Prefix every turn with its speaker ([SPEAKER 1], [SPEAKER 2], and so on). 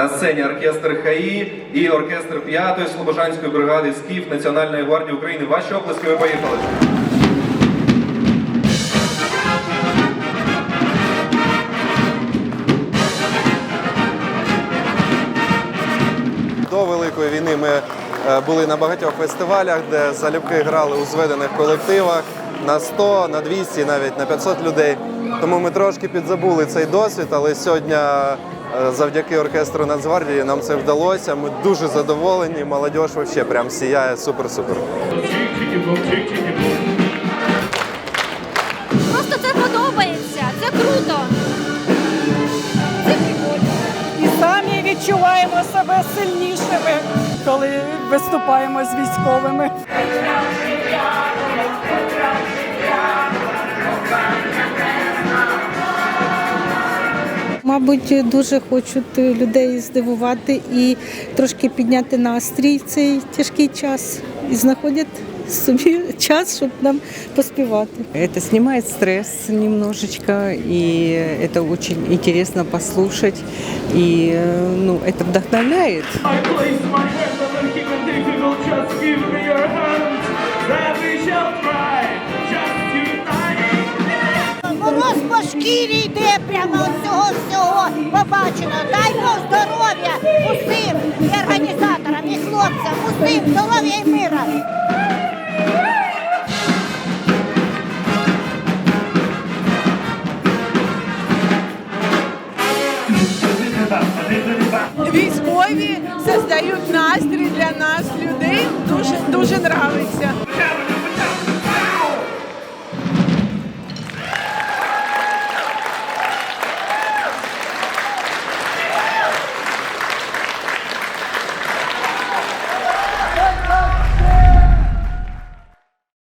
[SPEAKER 1] На сцені оркестр ХАІ і оркестр 5-ї Слобожанської бригади СКІФ Національної гвардії України. Ваші оплески, ви поїхали.
[SPEAKER 2] До Великої війни ми е, були на багатьох фестивалях, де залюбки грали у зведених колективах на 100, на 200, навіть на 500 людей. Тому ми трошки підзабули цей досвід, але сьогодні завдяки оркестру Нацгвардії нам це вдалося. Ми дуже задоволені. Молодь взагалі прям сіяє супер-супер.
[SPEAKER 3] Просто це подобається, це круто. Це прикольно.
[SPEAKER 4] і самі відчуваємо себе сильнішими, коли виступаємо з військовими.
[SPEAKER 5] Мабуть, дуже хочуть людей здивувати і трошки підняти настрій в цей тяжкий час і знаходять собі час, щоб нам поспівати.
[SPEAKER 6] Это снимает стресс немножечко, и это очень интересно послушать, и э, ну, это вдохновляет.
[SPEAKER 7] По йде прямо от цього всього побачено. Дай Бог здоров'я усім і організаторам, і хлопцям, усім здоров'я і мира.
[SPEAKER 8] Військові создають настрій для нас, людей. Дуже дуже нравиться.